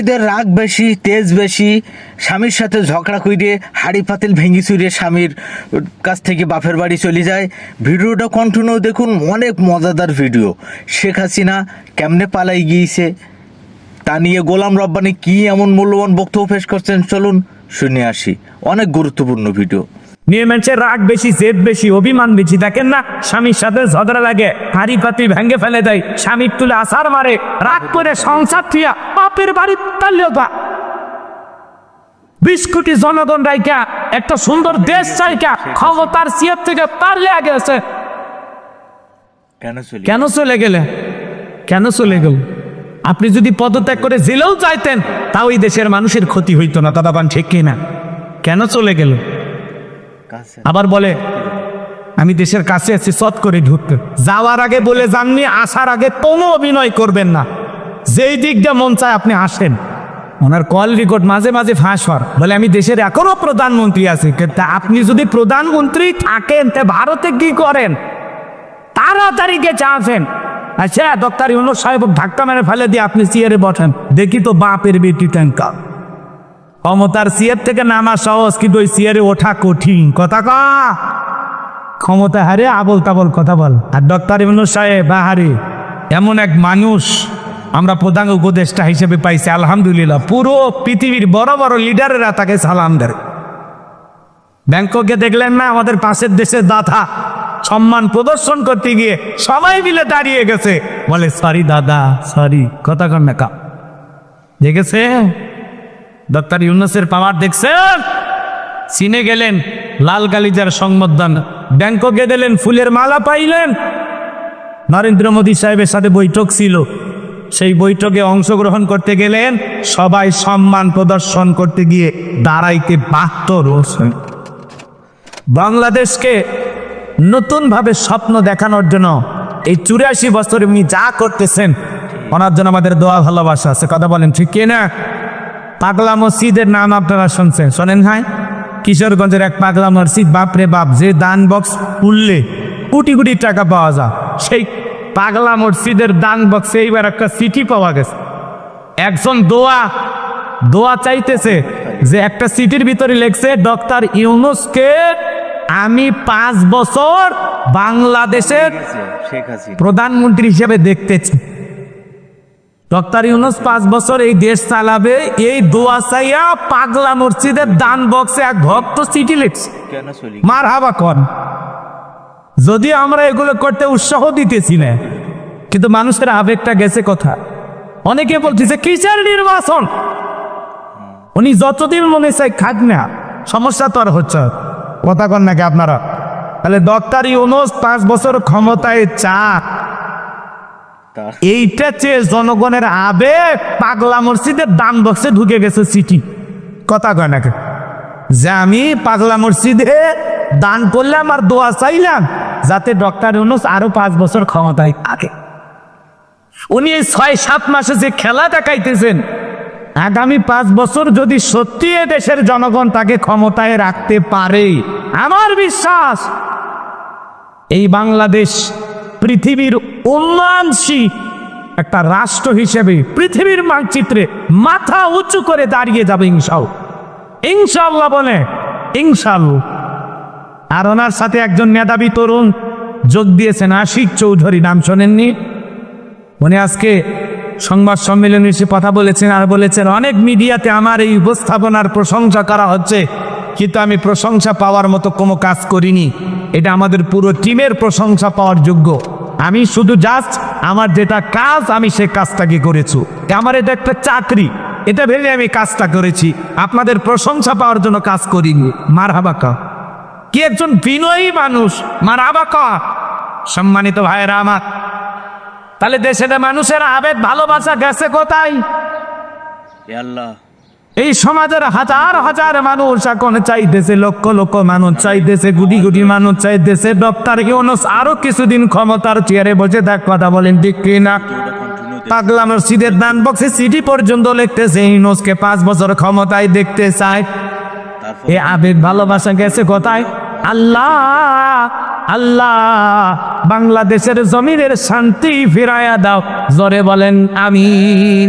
এদের রাগ বেশি, তেজ বেশি, স্বামীর সাথে ঝগড়া কইরে হাড়ি পাতিল ভেঙি চুরে স্বামীর কাছ থেকে বাপের বাড়ি চলে যায়। ভিডিওটা কন্টিনিউ দেখুন, অনেক মজাদার ভিডিও। শেখ হাসিনা কেমনে পালাই গিয়েছে, তা নিয়ে গোলাম রব্বানি কি এমন মূল্যবান বক্তব্য পেশ করছেন, চলুন শুনে আসি। অনেক গুরুত্বপূর্ণ ভিডিও। মেয়ে রাগ বেশি, জেদ বেশি, অভিমান বেশি। দেখেন না, স্বামীর সাথে ঝগড়া লাগে, হাড়ি পাতি ভেঙে ফেলে দেয়, স্বামীর তুলে আসার মারে, রাগ করে সংসার থিয়া। বাপের বাড়ি তাল্লেও তা বিশ কোটি জনগণ রাইকা একটা সুন্দর দেশ চাইকা ক্ষমতার সিয়ার থেকে পারলে আগে আছে কেন চলে গেলে? কেন চলে গেল? আপনি যদি পদত্যাগ করে জেলেও চাইতেন তাও এই দেশের মানুষের ক্ষতি হইতো না দাদা পান ঠিক কিনা? কেন চলে গেল? আবার বলে আমি দেশের কাছে আছি সৎ করে ঢুকতে। যাওয়ার আগে বলে যাননি আসার আগে কোনো অভিনয় করবেন না। যেই দিকটা মন চায় আপনি আসেন। ওনার কল রেকর্ড মাঝে মাঝে ফাঁস হওয়ার। বলে, আমি দেশের এখনও প্রধানমন্ত্রী আছি। কিন্তু আপনি যদি প্রধানমন্ত্রী থাকেন, তা ভারতে কি করেন? তাড়াতাড়ি কে চাচ্ছেন আচ্ছা ডক্টর ইউনুস সাহেব ধাক্কা মেরে ফেলে দিয়ে আপনি চেয়ারে বসেন। দেখি তো বাপের বেটি ট্যাঙ্কা ক্ষমতার সিয়ার থেকে নামা সহজ, কিন্তু ওই সিয়ারে ওঠা কঠিন। কথা কা। ক্ষমতা হারে আবল তাবল কথা বল। আর ডক্টর ইমনুস সাহেব, বাহারে, এমন এক মানুষ আমরা প্রধান উপদেষ্টা হিসেবে পাইছি, আলহামদুলিল্লাহ। পুরো পৃথিবীর বড় বড় লিডারেরা তাকে সালাম দেয়। ব্যাংককে দেখলেন না, আমাদের পাশের দেশের দাদা সম্মান প্রদর্শন করতে গিয়ে সবাই মিলে দাঁড়িয়ে গেছে। বলে সরি দাদা সরি কথা কন না কা দেখেছে? ডক্টর ইউনুসের পাওয়ার দেখছেন? চীনে গেলেন, লাল গালিজার সংবর্ধন। ব্যাংককে গেলেন ফুলের মালা পাইলেন। নরেন্দ্র মোদী সাহেবের সাথে বৈঠক ছিল। সেই বৈঠকে অংশগ্রহণ করতে গেলেন সবাই সম্মান প্রদর্শন করতে গিয়ে দাঁড়াইতে বাধ্য রয়েছেন। বাংলাদেশকে নতুনভাবে স্বপ্ন দেখানোর জন্য এই চুরাশি বছর উনি যা করতেছেন, ওনার জন্য আমাদের দোয়া ভালোবাসা আছে। কথা বলেন, ঠিক কি না? পাগলা মসজিদের নাম আপনারা শুনছেন, শোনেন ভাই? কিশোরগঞ্জের এক পাগলা মসজিদ, বাপরে বাপ, যে দান বক্স খুললে কোটি কোটি টাকা পাওয়া যায়, সেই পাগলা মসজিদের দান বক্সে এইবার একটা চিঠি পাওয়া গেছে। একজন দোয়া দোয়া চাইতেছে যে একটা সিটির ভিতরে লেখছে ডক্টর ইউনুসকে আমি পাঁচ বছর বাংলাদেশের প্রধানমন্ত্রী হিসেবে দেখতেছি। ডক্টর ইউনুস পাঁচ বছর এই দেশ চালাবে এই দোয়া চাইয়া পাগলা মসজিদের দান বক্সে এক ভক্ত চিঠি লিখছে। মার হাবা কন যদি আমরা এগুলো করতে উৎসাহ দিতেছি না কিন্তু মানুষের আবেগটা গেছে কথা? অনেকে বলতেছে কিসের নির্বাচন? উনি যতদিন মনে চাই খাক না সমস্যা তো আর হচ্ছে কথা কন নাকি আপনারা? তাহলে ডক্টর ইউনুস পাঁচ বছর ক্ষমতায় চা এইটা চেয়ে জনগণের আবেগ পাগলা মসজিদের দান বক্সে ঢুকে গেছে সিটি। কথা কয় নাকি? যে আমি পাগলা মসজিদে দান করলাম আর দোয়া চাইলাম যাতে ডক্টর ইউনুস আরও পাঁচ বছর ক্ষমতায় থাকে। উনি এই ছয়, সাত মাসে যে খেলা দেখাইতেছেন, আগামী পাঁচ বছর যদি সত্যি দেশের জনগণ তাকে ক্ষমতায় রাখতে পারে, আমার বিশ্বাস এই বাংলাদেশ পৃথিবীর উন্নয়নশীল একটা রাষ্ট্র হিসেবে, পৃথিবীর মানচিত্রে মাথা উঁচু করে দাঁড়িয়ে যাবে ইনশাল ইনশাল্লাহ বলে, ইনশাল্লাহ। আর ওনার সাথে একজন মেধাবী তরুণ যোগ দিয়েছেন আশিক চৌধুরী, নাম শোনেননি? উনি আজকে সংবাদ সম্মেলনে এসে কথা বলেছেন আর বলেছেন, অনেক মিডিয়াতে আমার এই উপস্থাপনার প্রশংসা করা হচ্ছে, কিন্তু আমি প্রশংসা পাওয়ার মতো কোনো কাজ করিনি। এটা আমাদের পুরো টিমের প্রশংসা পাওয়ার যোগ্য। আমি শুধু জাস্ট আমার যেটা কাজ, আমি সে কাজটাকে করেছি। আমার এটা একটা চাকরি, এটা ভেবে আমি কাজটা করেছি। আপনাদের প্রশংসা পাওয়ার জন্য কাজ করিনি। মার হাবাকা কি একজন বিনয়ী মানুষ? মার হাবাকা সম্মানিত ভাইয়েরা আমার। তাহলে দেশের মানুষের আবেগ ভালোবাসা গেছে কোথায়? আল্লাহ। এই সমাজের হাজার হাজার মানুষ এখন চাইতেছে লক্ষ লক্ষ মানুষ চাইতেছে গুটি গুটি মানুষ চাইতেছে ডক্টর ইউনুস আরও কিছুদিন ক্ষমতার চেয়ারে বসে থাক কথা বলেন ঠিক কিনা কন্টিনিউ পাগলা মসজিদের দান বক্সে সিটি পর্যন্ত লিখতেছে ইউনুসকে পাঁচ বছর ক্ষমতায় দেখতে চায়। এ আবেগ ভালোবাসা গেছে কোথায়? আল্লাহ আল্লাহ বাংলাদেশের জমিনের শান্তি ফিরাইয়া দাও। জোরে বলেন আমিন।